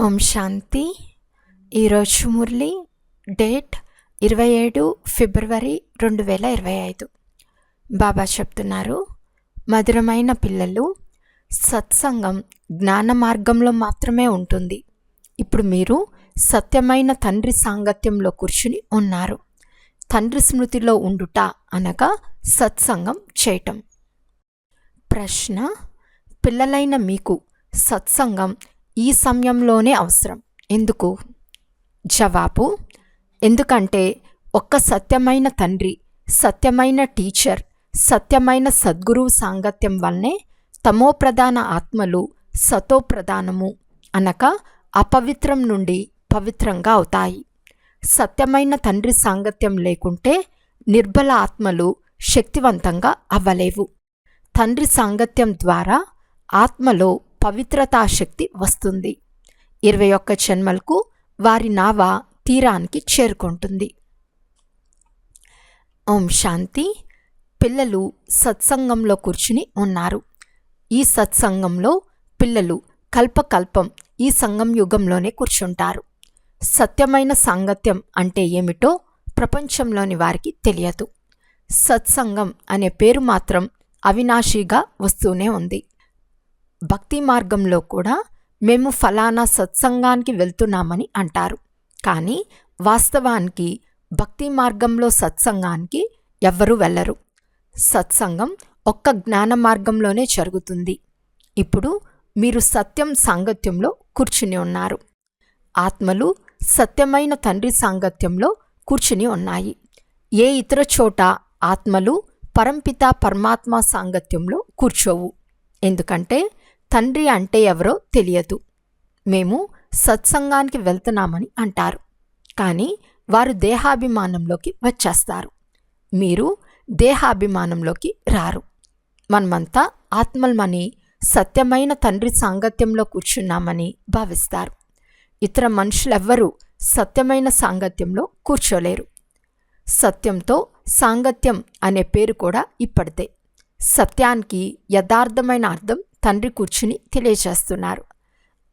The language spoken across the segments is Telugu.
ఓం శాంతి. ఈరోజు మురళి డేట్ ఇరవై ఏడు ఫిబ్రవరి రెండు వేల ఇరవై ఐదు. బాబా చెప్తున్నారు మధురమైన పిల్లలు సత్సంగం జ్ఞాన మార్గంలో మాత్రమే ఉంటుంది. ఇప్పుడు మీరు సత్యమైన తండ్రి సాంగత్యంలో కూర్చుని ఉన్నారు. తండ్రి స్మృతిలో ఉండుట అనగా సత్సంగం చేయటం. ప్రశ్న పిల్లలైన మీకు సత్సంగం ఈ సమయంలోనే అవసరం. ఎందుకు? జవాబు ఎందుకంటే ఒక్క సత్యమైన తండ్రి సత్యమైన టీచర్ సత్యమైన సద్గురువు సాంగత్యం వల్లనే తమోప్రధాన ఆత్మలు సతోప్రధానము అనగా అపవిత్రం నుండి పవిత్రంగా అవుతాయి. సత్యమైన తండ్రి సాంగత్యం లేకుంటే నిర్బల ఆత్మలు శక్తివంతంగా అవ్వలేవు. తండ్రి సాంగత్యం ద్వారా ఆత్మలో పవిత్రతా శక్తి వస్తుంది. ఇరవై ఒక్క జన్మలకు వారి నావ తీరానికి చేరుకుంటుంది. ఓం శాంతి. పిల్లలు సత్సంగంలో కూర్చుని ఉన్నారు. ఈ సత్సంగంలో పిల్లలు కల్పకల్పం ఈ సంగం యుగంలోనే కూర్చుంటారు. సత్యమైన సాంగత్యం అంటే ఏమిటో ప్రపంచంలోని వారికి తెలియదు. సత్సంగం అనే పేరు మాత్రం అవినాశిగా వస్తూనే ఉంది. భక్తి మార్గంలో కూడా మేము ఫలానా సత్సంగానికి వెళ్తున్నామని అంటారు. కానీ వాస్తవానికి భక్తి మార్గంలో సత్సంగానికి ఎవ్వరూ వెళ్ళరు. సత్సంగం ఒక్క జ్ఞాన మార్గంలోనే జరుగుతుంది. ఇప్పుడు మీరు సత్యం సాంగత్యంలో కూర్చుని ఉన్నారు. ఆత్మలు సత్యమైన తండ్రి సాంగత్యంలో కూర్చుని ఉన్నాయి. ఏ ఇతర చోట ఆత్మలు పరంపిత పరమాత్మ సాంగత్యంలో కూర్చోవు? ఎందుకంటే తండ్రి అంటే ఎవరో తెలియదు. మేము సత్సంగానికి వెళ్తున్నామని అంటారు. కానీ వారు దేహాభిమానంలోకి వచ్చేస్తారు. మీరు దేహాభిమానంలోకి రారు. మనమంతా ఆత్మల్మని సత్యమైన తండ్రి సాంగత్యంలో కూర్చున్నామని భావిస్తారు. ఇతర మనుషులెవ్వరూ సత్యమైన సాంగత్యంలో కూర్చోలేరు. సత్యంతో సాంగత్యం అనే పేరు కూడా ఇప్పటిదే. సత్యానికి యథార్థమైన అర్థం తండ్రి కూర్చుని తెలియచేస్తున్నారు.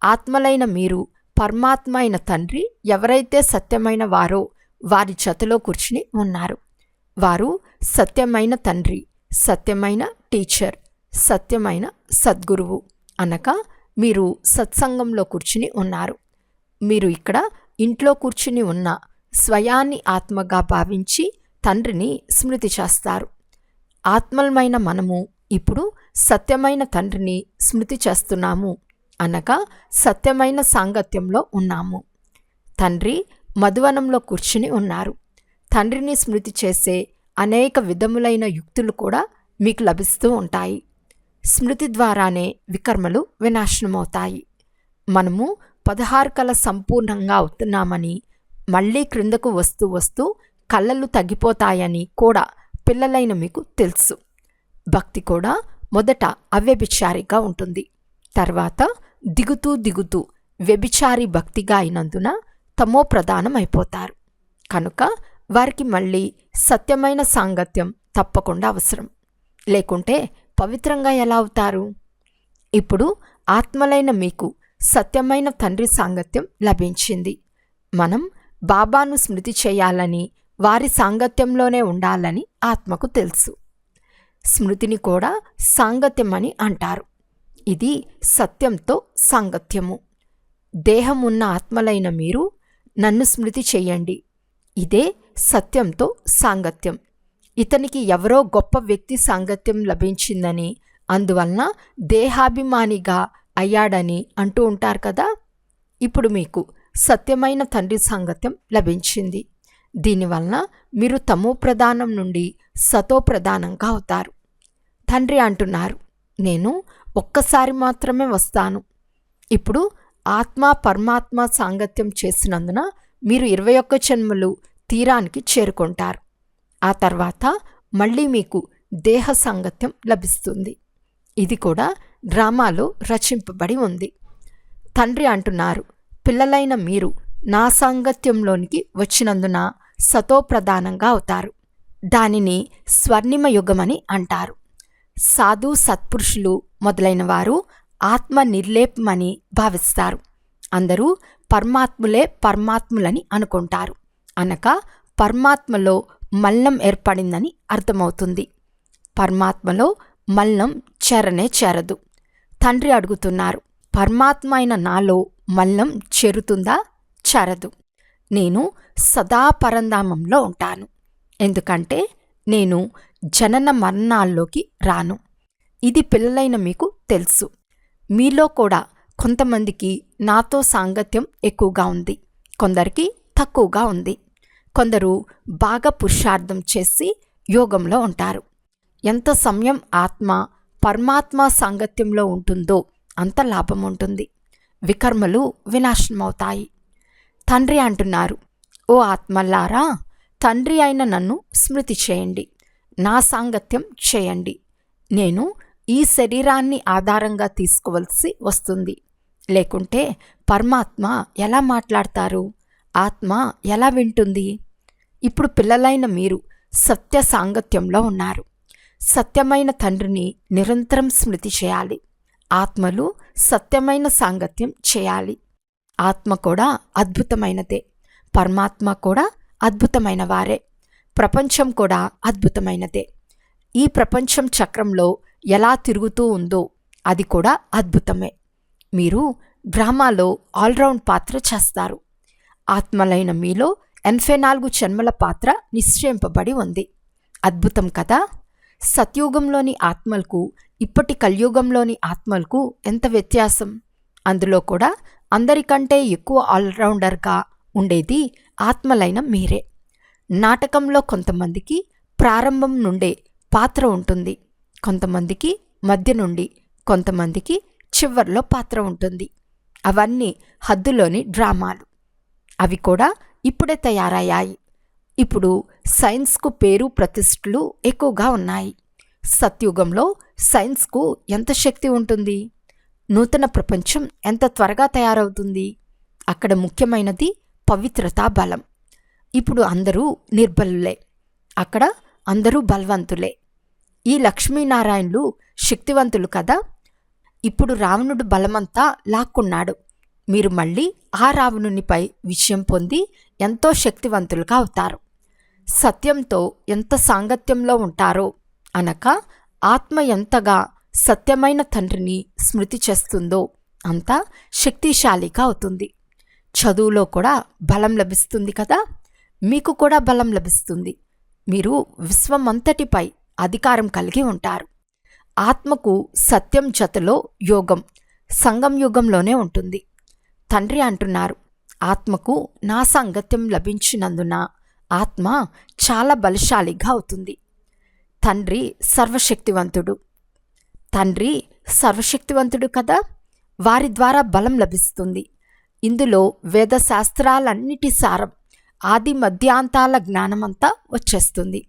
ఆత్మలైన మీరు పరమాత్మ అయిన తండ్రి ఎవరైతే సత్యమైన వారో వారి జతలో కూర్చుని ఉన్నారు. వారు సత్యమైన తండ్రి సత్యమైన టీచర్ సత్యమైన సద్గురువు అనగా మీరు సత్సంగంలో కూర్చుని ఉన్నారు. మీరు ఇక్కడ ఇంట్లో కూర్చుని ఉన్న స్వయాన్ని ఆత్మగా భావించి తండ్రిని స్మృతి చేస్తారు. ఆత్మలమైన మనము ఇప్పుడు సత్యమైన తండ్రిని స్మృతి చేస్తున్నాము అనగా సత్యమైన సాంగత్యంలో ఉన్నాము. తండ్రి మధువనంలో కూర్చుని ఉన్నారు. తండ్రిని స్మృతి చేసే అనేక విధములైన యుక్తులు కూడా మీకు లభిస్తూ ఉంటాయి. స్మృతి ద్వారానే వికర్మలు వినాశనమవుతాయి. మనము పదహారు కళ సంపూర్ణంగా అవుతున్నామని మళ్ళీ క్రిందకు వస్తూ వస్తూ కళ్ళలు తగ్గిపోతాయని కూడా పిల్లలైన మీకు తెలుసు. భక్తి కూడా మొదట అవ్యభిచారిగా ఉంటుంది. తర్వాత దిగుతూ దిగుతూ వ్యభిచారి భక్తిగా అయినందున తమో ప్రధానమైపోతారు. అయిపోతారు కనుక వారికి మళ్ళీ సత్యమైన సాంగత్యం తప్పకుండా అవసరం. లేకుంటే పవిత్రంగా ఎలా అవుతారు? ఇప్పుడు ఆత్మలైన మీకు సత్యమైన తండ్రి సాంగత్యం లభించింది. మనం బాబాను స్మృతి చేయాలని వారి సాంగత్యంలోనే ఉండాలని ఆత్మకు తెలుసు. స్మృతిని కూడా సాంగత్యం అని అంటారు. ఇది సత్యంతో సాంగత్యము. దేహం ఉన్న ఆత్మలైన మీరు నన్ను స్మృతి చేయండి. ఇదే సత్యంతో సాంగత్యం. ఇతనికి ఎవరో గొప్ప వ్యక్తి సాంగత్యం లభించిందని అందువలన దేహాభిమానిగా అయ్యాడని అంటూ ఉంటారు కదా? ఇప్పుడు మీకు సత్యమైన తండ్రి సాంగత్యం లభించింది. దీనివలన మీరు తమో ప్రధానం నుండి సతో ప్రధానంగా అవుతారు. తండ్రి అంటున్నారు. నేను ఒక్కసారి మాత్రమే వస్తాను. ఇప్పుడు ఆత్మ పరమాత్మ సాంగత్యం చేసినందున మీరు ఇరవై ఒక్క జన్మలు తీరానికి చేరుకుంటారు. ఆ తర్వాత మళ్ళీ మీకు దేహ సాంగత్యం లభిస్తుంది. ఇది కూడా డ్రామాలో రచింపబడి ఉంది. తండ్రి అంటున్నారు పిల్లలైన మీరు నా సాంగత్యంలోనికి వచ్చినందున సతోప్రధానంగా అవుతారు. దానిని స్వర్ణిమ యుగమని అంటారు. సాధు సత్పురుషులు మొదలైన వారు ఆత్మ నిర్లేపమని భావిస్తారు. అందరూ పరమాత్ములే పరమాత్ములని అనుకుంటారు. అనగా పరమాత్మలో మల్లం ఏర్పడిందని అర్థమవుతుంది. పరమాత్మలో మల్లం చెరనే చెరదు. తండ్రి అడుగుతున్నారు పరమాత్మ అయిన నాలో మల్లం చేరుతుందా? చెరదు. నేను సదా పరంధామంలో ఉంటాను. ఎందుకంటే నేను జనన మరణాల్లోకి రాను. ఇది పిల్లలైన మీకు తెలుసు. మీలో కూడా కొంతమందికి నాతో సాంగత్యం ఎక్కువగా ఉంది. కొందరికి తక్కువగా ఉంది. కొందరు బాగా పురుషార్థం చేసి యోగంలో ఉంటారు. ఎంత సమయం ఆత్మ పరమాత్మ సాంగత్యంలో ఉంటుందో అంత లాభం ఉంటుంది. వికర్మలు వినాశనమవుతాయి. తండ్రి అంటున్నారు ఓ ఆత్మల్లారా తండ్రి అయిన నన్ను స్మృతి చేయండి. నా సాంగత్యం చేయండి. నేను ఈ శరీరాన్ని ఆధారంగా తీసుకోవలసి వస్తుంది. లేకుంటే పరమాత్మ ఎలా మాట్లాడతారు? ఆత్మ ఎలా వింటుంది? ఇప్పుడు పిల్లలైన మీరు సత్య సాంగత్యంలో ఉన్నారు. సత్యమైన తండ్రిని నిరంతరం స్మృతి చేయాలి. ఆత్మలు సత్యమైన సాంగత్యం చేయాలి. ఆత్మ కూడా అద్భుతమైనదే. పరమాత్మ కూడా అద్భుతమైన వారే. ప్రపంచం కూడా అద్భుతమైనదే. ఈ ప్రపంచం చక్రంలో ఎలా తిరుగుతూ ఉందో అది కూడా అద్భుతమే. మీరు డ్రామాలో ఆల్రౌండ్ పాత్ర చేస్తారు. ఆత్మలైన మీలో ఎనభై నాలుగు జన్మల పాత్ర నిశ్చయింపబడి ఉంది. అద్భుతం కదా? సత్యుగంలోని ఆత్మలకు ఇప్పటి కలియుగంలోని ఆత్మలకు ఎంత వ్యత్యాసం? అందులో కూడా అందరికంటే ఎక్కువ ఆల్రౌండర్గా ఉండేది ఆత్మలైన మీరే. నాటకంలో కొంతమందికి ప్రారంభం నుండే పాత్ర ఉంటుంది కొంతమందికి మధ్య నుండి కొంతమందికి చివర్లో పాత్ర ఉంటుంది. అవన్నీ హద్దులోని డ్రామాలు. అవి కూడా ఇప్పుడే తయారయ్యాయి. ఇప్పుడు సైన్స్కు పేరు ప్రతిష్టలు ఎక్కువగా ఉన్నాయి. సత్యుగంలో సైన్స్కు ఎంత శక్తి ఉంటుంది? నూతన ప్రపంచం ఎంత త్వరగా తయారవుతుంది? అక్కడ ముఖ్యమైనది పవిత్రతా బలం. ఇప్పుడు అందరూ నిర్బలులే. అక్కడ అందరూ బలవంతులే. ఈ లక్ష్మీనారాయణులు శక్తివంతులు కదా? ఇప్పుడు రావణుడు బలమంతా లాక్కున్నాడు. మీరు మళ్ళీ ఆ రావణునిపై విజయం పొంది ఎంతో శక్తివంతులుగా అవుతారు. సత్యంతో ఎంత సాంగత్యంలో ఉంటారో అనక ఆత్మ ఎంతగా సత్యమైన తండ్రిని స్మృతి చేస్తుందో అంత శక్తిశాలిగా అవుతుంది. చదువులో కూడా బలం లభిస్తుంది కదా? మీకు కూడా బలం లభిస్తుంది. మీరు విశ్వమంతటిపై అధికారం కలిగి ఉంటారు. ఆత్మకు సత్యం జతలో యోగం సంగం యుగంలోనే ఉంటుంది. తండ్రి అంటున్నారు ఆత్మకు నా సాంగత్యం లభించినందున ఆత్మ చాలా బలశాలిగా అవుతుంది. తండ్రి సర్వశక్తివంతుడు. తండ్రి సర్వశక్తివంతుడు కదా? వారి ద్వారా బలం లభిస్తుంది. ఇందులో వేదశాస్త్రాలన్నిటి సారం ఆది మధ్యాంతాల జ్ఞానమంతా వచ్చేస్తుంది.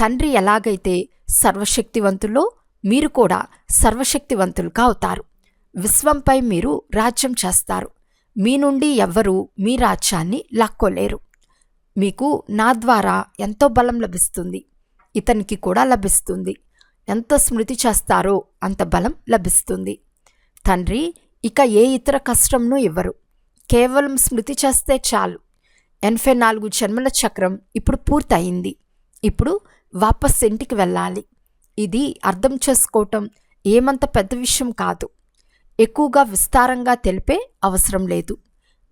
తండ్రి ఎలాగైతే సర్వశక్తివంతులో మీరు కూడా సర్వశక్తివంతులుగా అవుతారు. విశ్వంపై మీరు రాజ్యం చేస్తారు. మీ నుండి ఎవ్వరూ మీ రాజ్యాన్ని లాక్కోలేరు. మీకు నా ద్వారా ఎంతో బలం లభిస్తుంది. ఇతనికి కూడా లభిస్తుంది. ఎంత స్మృతి చేస్తారో అంత బలం లభిస్తుంది. తండ్రి ఇక ఏ ఇతర కష్టంను ఇవ్వరు. కేవలం స్మృతి చేస్తే చాలు. ఎనభై నాలుగు జన్మల చక్రం ఇప్పుడు పూర్తయింది. ఇప్పుడు వాపస్ ఇంటికి వెళ్ళాలి. ఇది అర్థం చేసుకోవటం ఏమంత పెద్ద విషయం కాదు. ఎక్కువగా విస్తారంగా తెలిపే అవసరం లేదు.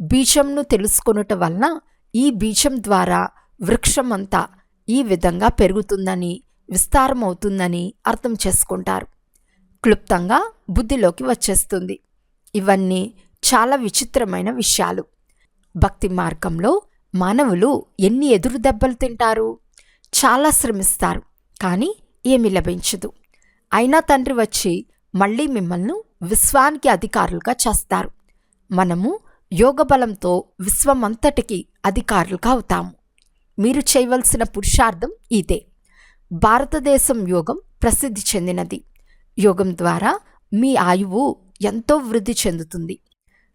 బీజంను తెలుసుకొనుట వలన ఈ బీజం ద్వారా వృక్షం అంతా ఈ విధంగా పెరుగుతుందని విస్తారమవుతుందని అర్థం చేసుకుంటారు. క్లుప్తంగా బుద్ధిలోకి వచ్చేస్తుంది. ఇవన్నీ చాలా విచిత్రమైన విషయాలు. భక్తి మార్గంలో మానవులు ఎన్ని ఎదురు దెబ్బలు తింటారు? చాలా శ్రమిస్తారు కానీ ఏమి లభించదు. అయినా తండ్రి వచ్చి మళ్ళీ మిమ్మల్ని విశ్వానికి అధికారులుగా చేస్తారు. మనము యోగ బలంతో విశ్వమంతటికి అధికారులుగా అవుతాము. మీరు చేయవలసిన పురుషార్థం ఇదే. భారతదేశం యోగం ప్రసిద్ధి చెందినది. యోగం ద్వారా మీ ఆయువు ఎంతో వృద్ధి చెందుతుంది.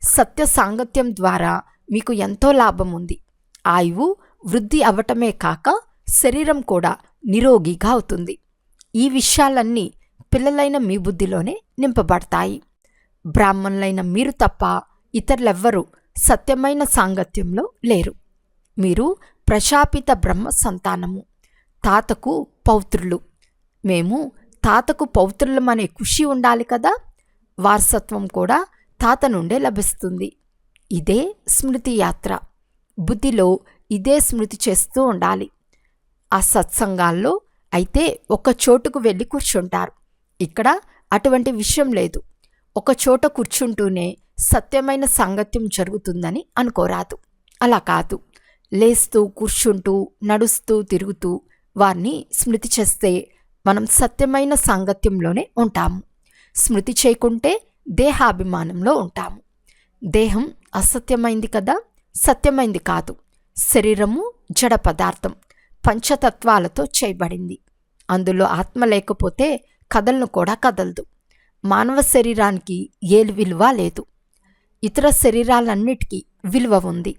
సత్య సాంగత్యం ద్వారా మీకు ఎంతో లాభం ఉంది. ఆయువు వృద్ధి అవ్వటమే కాక శరీరం కూడా నిరోగిగా అవుతుంది. ఈ విషయాలన్నీ పిల్లలైన మీ బుద్ధిలోనే నింపబడతాయి. బ్రాహ్మణులైన మీరు తప్ప ఇతరులెవ్వరూ సత్యమైన సాంగత్యంలో లేరు. మీరు ప్రశాపిత బ్రహ్మ సంతానము. తాతకు పౌత్రులు. మేము తాతకు పౌత్రులమనే ఖుషి ఉండాలి కదా? వారసత్వం కూడా తాత నుండే లభిస్తుంది. ఇదే స్మృతి యాత్ర. బుద్ధిలో ఇదే స్మృతి చేస్తూ ఉండాలి. ఆ సత్సంగాల్లో అయితే ఒక చోటుకు వెళ్ళి కూర్చుంటారు. ఇక్కడ అటువంటి విషయం లేదు. ఒక చోట కూర్చుంటూనే సత్యమైన సాంగత్యం జరుగుతుందని అనుకోరాదు. అలా కాదు. లేస్తూ కూర్చుంటూ నడుస్తూ తిరుగుతూ వారిని స్మృతి చేస్తే మనం సత్యమైన సాంగత్యంలోనే ఉంటాము. స్మృతి చేయకుంటే దేహాభిమానంలో ఉంటాము. దేహం అసత్యమైంది కదా? సత్యమైంది కాదు. శరీరము జడ పదార్థం. పంచతత్వాలతో చేయబడింది. అందులో ఆత్మ లేకపోతే కదలను కూడా కదలదు. మానవ శరీరానికి ఏ విలువ లేదు. ఇతర శరీరాలన్నిటికీ విలువ ఉంది.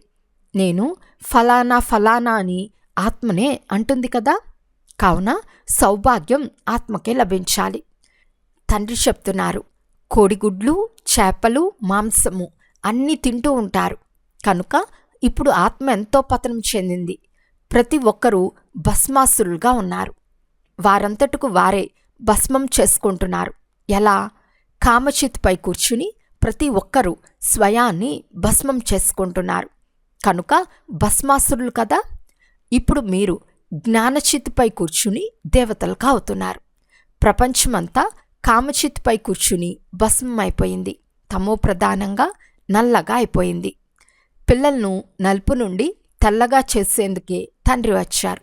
నేను ఫలానా ఫలానా అని ఆత్మనే అంటుంది కదా? కావున సౌభాగ్యం ఆత్మకే లభించాలి. తండ్రి చెప్తున్నారు కోడిగుడ్లు చేపలు మాంసము అన్నీ తింటూ ఉంటారు. కనుక ఇప్పుడు ఆత్మ ఎంతో పతనం చెందింది. ప్రతి ఒక్కరూ భస్మాసురులుగా ఉన్నారు. వారంతటకు వారే భస్మం చేసుకుంటున్నారు. ఎలా? కామచిత్పై కూర్చుని ప్రతి ఒక్కరూ స్వయాన్ని భస్మం చేసుకుంటున్నారు. కనుక భస్మాసురులు కదా? ఇప్పుడు మీరు జ్ఞానచిత్తుపై కూర్చుని దేవతలుగా అవుతున్నారు. ప్రపంచమంతా కామచిత్తుపై కూర్చుని భస్మం అయిపోయింది. తమో ప్రధానంగా నల్లగా అయిపోయింది. పిల్లలను నలుపు నుండి తెల్లగా చేసేందుకే తండ్రి వచ్చారు.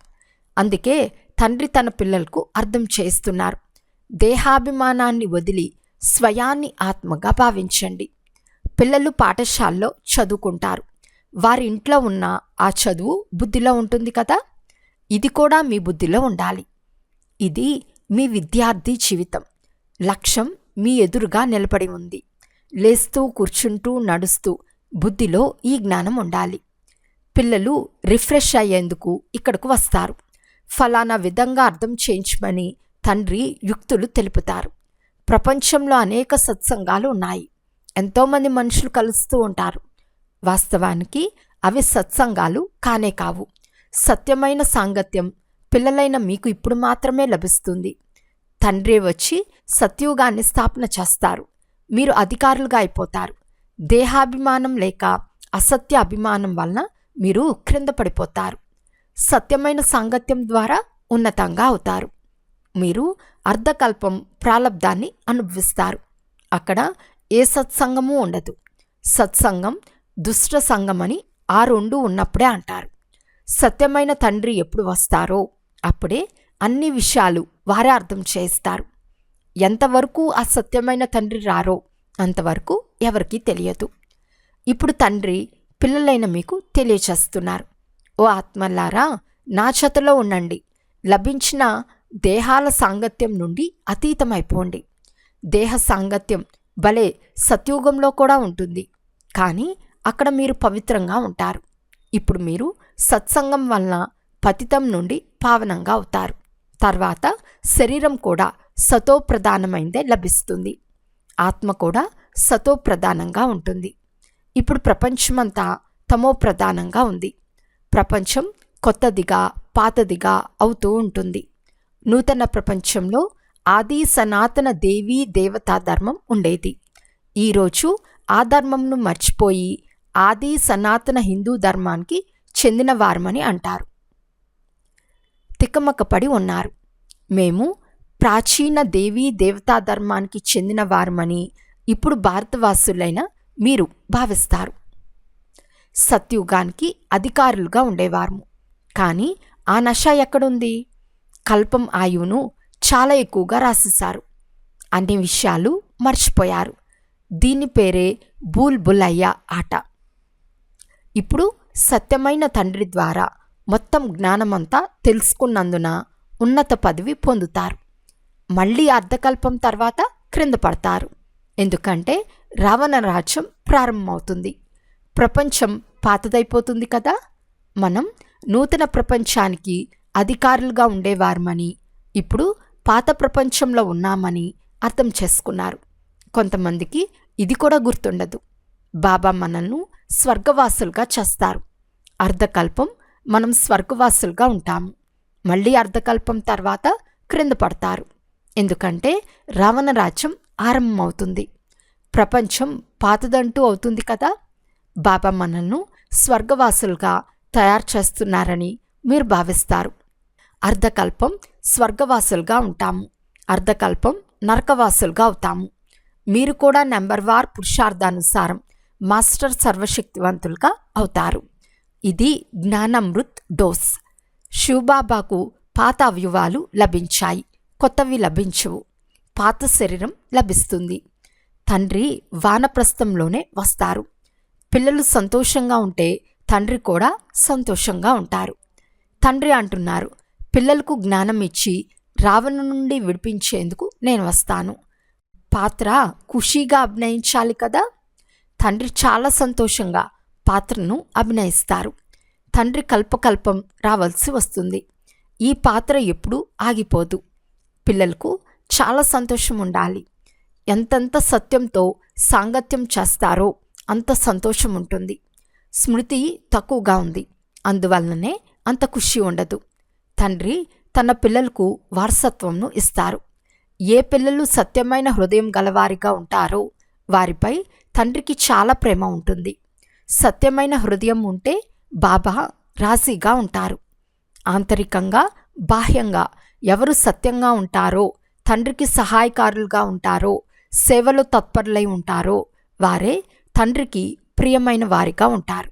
అందుకే తండ్రి తన పిల్లలకు అర్థం చేస్తున్నారు దేహాభిమానాన్ని వదిలి స్వయాన్ని ఆత్మగా భావించండి. పిల్లలు పాఠశాలలో చదువుకుంటారు. వారి ఇంట్లో ఉన్న ఆ చదువు బుద్ధిలో ఉంటుంది కదా? ఇది కూడా మీ బుద్ధిలో ఉండాలి. ఇది మీ విద్యార్థి జీవితం. లక్ష్యం మీ ఎదురుగా నిలబడి ఉంది. లేస్తూ కూర్చుంటూ నడుస్తూ బుద్ధిలో ఈ జ్ఞానం ఉండాలి. పిల్లలు రిఫ్రెష్ అయ్యేందుకు ఇక్కడకు వస్తారు. ఫలానా విధంగా అర్థం చేయించమని తండ్రి యుక్తులు తెలుపుతారు. ప్రపంచంలో అనేక సత్సంగాలు ఉన్నాయి. ఎంతోమంది మనుషులు కలుస్తూ ఉంటారు. వాస్తవానికి అవి సత్సంగాలు కానే కావు. సత్యమైన సాంగత్యం పిల్లలైన మీకు ఇప్పుడు మాత్రమే లభిస్తుంది. తండ్రి వచ్చి సత్యుగాన్ని స్థాపన చేస్తారు. మీరు అధికారులుగా అయిపోతారు. దేహాభిమానం లేక అసత్య అభిమానం వలన మీరు క్రింద పడిపోతారు. సత్యమైన సాంగత్యం ద్వారా ఉన్నతంగా అవుతారు. మీరు అర్ధకల్పం ప్రాలబ్ధాన్ని అనుభవిస్తారు. అక్కడ ఏ సత్సంగము ఉండదు. సత్సంగం దుష్ట సంగమని ఆ రెండు ఉన్నప్పుడే అంటారు. సత్యమైన తండ్రి ఎప్పుడు వస్తారో అప్పుడే అన్ని విషయాలు వారే అర్థం చేస్తారు. ఎంతవరకు ఆ సత్యమైన తండ్రి రారో అంతవరకు ఎవరికీ తెలియదు. ఇప్పుడు తండ్రి పిల్లలైన మీకు తెలియచేస్తున్నారు. ఓ ఆత్మలారా నా చేతలో ఉండండి. లభించిన దేహాల సాంగత్యం నుండి అతీతమైపోండి. దేహ సాంగత్యం భలే సత్యుగంలో కూడా ఉంటుంది. కానీ అక్కడ మీరు పవిత్రంగా ఉంటారు. ఇప్పుడు మీరు సత్సంగం వలన పతితం నుండి పావనంగా అవుతారు. తర్వాత శరీరం కూడా సతోప్రధానమైందే లభిస్తుంది. ఆత్మ కూడా సతో ప్రధానంగా ఉంటుంది. ఇప్పుడు ప్రపంచమంతా తమో ప్రధానంగా ఉంది. ప్రపంచం కొత్తదిగా పాతదిగా అవుతూ ఉంటుంది. నూతన ప్రపంచంలో ఆది సనాతన దేవీ దేవతా ధర్మం ఉండేది. ఈరోజు ఆ ధర్మంను మర్చిపోయి ఆది సనాతన హిందూ ధర్మానికి చెందిన వారమని అంటారు. తికమకపడి ఉన్నారు. మేము ప్రాచీన దేవీ దేవతా ధర్మానికి చెందిన వారమని ఇప్పుడు భారతవాసులైన మీరు భావిస్తారు. సత్యుగానికి అధికారులుగా ఉండేవారము. కానీ ఆ నష ఎక్కడుంది? కల్పం ఆయువును చాలా ఎక్కువగా రాసేశారు. అన్ని విషయాలు మర్చిపోయారు. దీని పేరే బూల్ బులయ్య ఆట. ఇప్పుడు సత్యమైన తండ్రి ద్వారా మొత్తం జ్ఞానమంతా తెలుసుకున్నందున ఉన్నత పదవి పొందుతారు. మళ్ళీ అర్ధకల్పం తర్వాత క్రింద పడతారు. ఎందుకంటే రావణ రాజ్యం ప్రారంభమవుతుంది. ప్రపంచం పాతదైపోతుంది కదా? మనం నూతన ప్రపంచానికి అధికారులుగా ఉండేవారమని ఇప్పుడు పాత ప్రపంచంలో ఉన్నామని అర్థం చేసుకున్నారు. కొంతమందికి ఇది కూడా గుర్తుండదు. బాబా మనల్ని స్వర్గవాసులుగా చేస్తారు. అర్ధకల్పం మనం స్వర్గవాసులుగా ఉంటాము. మళ్ళీ అర్ధకల్పం తర్వాత క్రింద పడతారు. ఎందుకంటే రావణ రాజ్యం ఆరంభమవుతుంది. ప్రపంచం పాతదంటూ అవుతుంది కదా? బాబా మనల్ని స్వర్గవాసులుగా తయారు చేస్తున్నారని మీరు భావిస్తారు. అర్ధకల్పం స్వర్గవాసులుగా ఉంటాము. అర్ధకల్పం నరకవాసులుగా అవుతాము. మీరు కూడా నెంబర్ వార్ పురుషార్థానుసారం మాస్టర్ సర్వశక్తివంతులుగా అవుతారు. ఇది జ్ఞానమృత్ డోస్. శివబాబాకు పాత అవయవాలు లభించాయి. కొత్తవి లభించవు. పాత శరీరం లభిస్తుంది. తండ్రి వానప్రస్థంలోనే వస్తారు. పిల్లలు సంతోషంగా ఉంటే తండ్రి కూడా సంతోషంగా ఉంటారు. తండ్రి అంటున్నారు పిల్లలకు జ్ఞానం ఇచ్చి రావణ నుండి విడిపించేందుకు నేను వస్తాను. పాత్ర ఖుషీగా అభినయించాలి కదా? తండ్రి చాలా సంతోషంగా పాత్రను అభినయిస్తారు. తండ్రి కల్పకల్పం రావాల్సి వస్తుంది. ఈ పాత్ర ఎప్పుడూ ఆగిపోదు. పిల్లలకు చాలా సంతోషం ఉండాలి ఎంతెంత సత్యంతో సాంగత్యం చేస్తారో అంత సంతోషం ఉంటుంది స్మృతి తక్కువగా ఉంది. అందువలననే అంత ఖుషి ఉండదు. తండ్రి తన పిల్లలకు వారసత్వంను ఇస్తారు. ఏ పిల్లలు సత్యమైన హృదయం గలవారిగా ఉంటారో వారిపై తండ్రికి చాలా ప్రేమ ఉంటుంది. సత్యమైన హృదయం ఉంటే బాబా రాశిగా ఉంటారు. ఆంతరికంగా బాహ్యంగా ఎవరు సత్యంగా ఉంటారో తండ్రికి సహాయకారులుగా ఉంటారో సేవలో తత్పరులై ఉంటారో వారే తండ్రికి ప్రియమైన వారిగా ఉంటారు.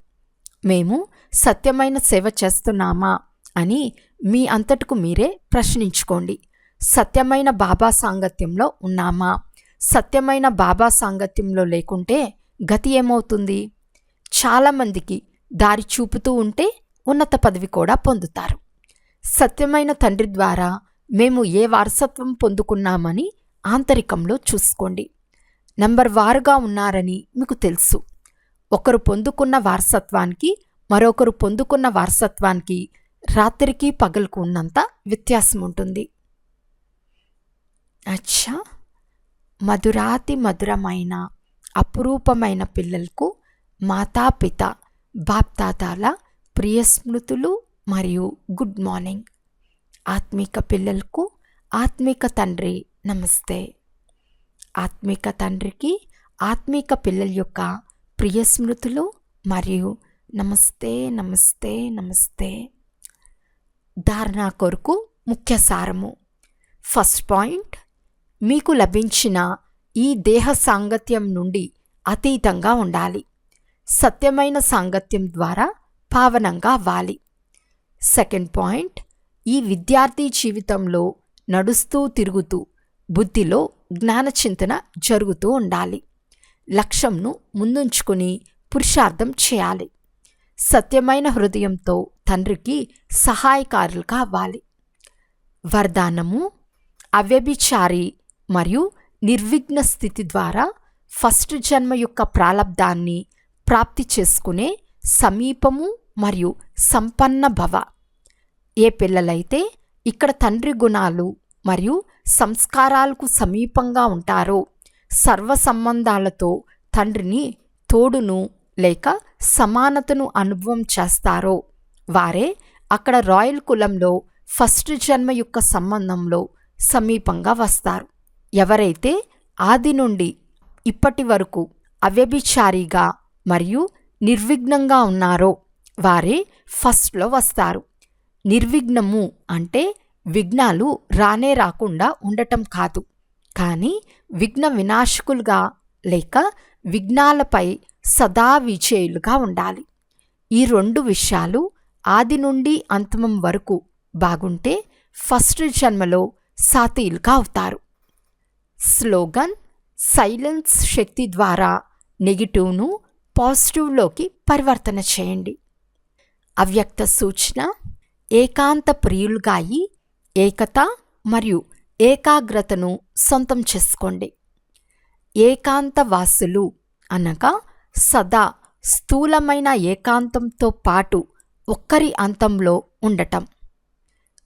మేము సత్యమైన సేవ చేస్తున్నామా అని మీ అంతటకు మీరే ప్రశ్నించుకోండి. సత్యమైన బాబా సాంగత్యంలో ఉన్నామా? సత్యమైన బాబా సాంగత్యంలో లేకుంటే గతి ఏమవుతుంది? చాలామందికి దారి చూపుతూ ఉంటే ఉన్నత పదవి కూడా పొందుతారు. సత్యమైన తండ్రి ద్వారా మేము ఏ వారసత్వం పొందుకున్నామని ఆంతరికంలో చూసుకోండి. నంబర్ వారుగా ఉన్నారని మీకు తెలుసు. ఒకరు పొందుకున్న వారసత్వానికి మరొకరు పొందుకున్న వారసత్వానికి రాత్రికి పగలుకు ఉన్నంత వ్యత్యాసం ఉంటుంది. అచ్చా! మధురాతి మధురమైన అపురూపమైన పిల్లలకు మాతాపిత బాప్తాతాల ప్రియ స్మృతులు మరియు గుడ్ మార్నింగ్. ఆత్మిక పిల్లలకు ఆత్మిక తండ్రి నమస్తే. ఆత్మిక తండ్రికి ఆత్మిక పిల్లల యొక్క ప్రియ స్మృతులు మరియు నమస్తే నమస్తే నమస్తే. ధారణ కొరకు ముఖ్య సారము. ఫస్ట్ పాయింట్ మీకు లభించిన ఈ దేహ సాంగత్యం నుండి అతీతంగా ఉండాలి. సత్యమైన సాంగత్యం ద్వారా పావనంగా అవ్వాలి. సెకండ్ పాయింట్ ఈ విద్యార్థి జీవితంలో నడుస్తూ తిరుగుతూ బుద్ధిలో జ్ఞానచింతన జరుగుతూ ఉండాలి. లక్ష్యంను ముందుంచుకుని పురుషార్థం చేయాలి. సత్యమైన హృదయంతో తండ్రికి సహాయకారులుగా అవ్వాలి. వరదానము అవ్యభిచారి మరియు నిర్విఘ్న స్థితి ద్వారా ఫస్ట్ జన్మ యొక్క ప్రాలబ్ధాన్ని ప్రాప్తి చేసుకునే సమీపము మరియు సంపన్న భవ. ఏ పిల్లలైతే ఇక్కడ తండ్రి గుణాలు మరియు సంస్కారాలకు సమీపంగా ఉంటారో సర్వ సంబంధాలతో తండ్రిని తోడును లేక సమానతను అనుభవం చేస్తారో వారే అక్కడ రాయల్ కులంలో ఫస్ట్ జన్మ యొక్క సంబంధంలో సమీపంగా వస్తారు. ఎవరైతే ఆది నుండి ఇప్పటి వరకు అవ్యభిచారిగా మరియు నిర్విఘ్నంగా ఉన్నారో వారే ఫస్ట్లో వస్తారు. నిర్విఘ్నము అంటే విఘ్నాలు రానే రాకుండా ఉండటం కాదు. కానీ విఘ్న వినాశకులుగా లేక విఘ్నాలపై సదా విజయులుగా ఉండాలి. ఈ రెండు విషయాలు ఆది నుండి అంతమం వరకు బాగుంటే ఫస్ట్ జన్మలో సాతీలుగా అవుతారు. స్లోగన్ సైలెన్స్ శక్తి ద్వారా నెగిటివ్ను పాజిటివ్లోకి పరివర్తన చేయండి. అవ్యక్త సూచన ఏకాంత ప్రియులుగా అయి ఏకత మరియు ఏకాగ్రతను సొంతం చేసుకోండి. ఏకాంత వాసులు అనగా సదా స్థూలమైన ఏకాంతంతో పాటు ఒక్కరి అంతంలో ఉండటం.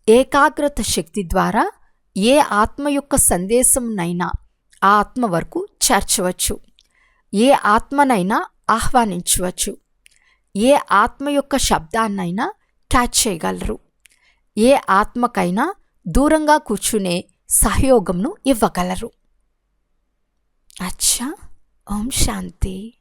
ఏకాగ్రత శక్తి ద్వారా ఏ ఆత్మ యొక్క సందేశంనైనా ఆ ఆత్మ వరకు చేర్చవచ్చు. ఏ ఆత్మనైనా ఆహ్వానించవచ్చు. ఏ ఆత్మ యొక్క శబ్దాన్నైనా క్యాచ్ చేయగలరు. ఏ ఆత్మకైనా దూరంగా కూర్చునే సహయోగంను ఇవ్వగలరు. అచ్చా! ఓం శాంతి.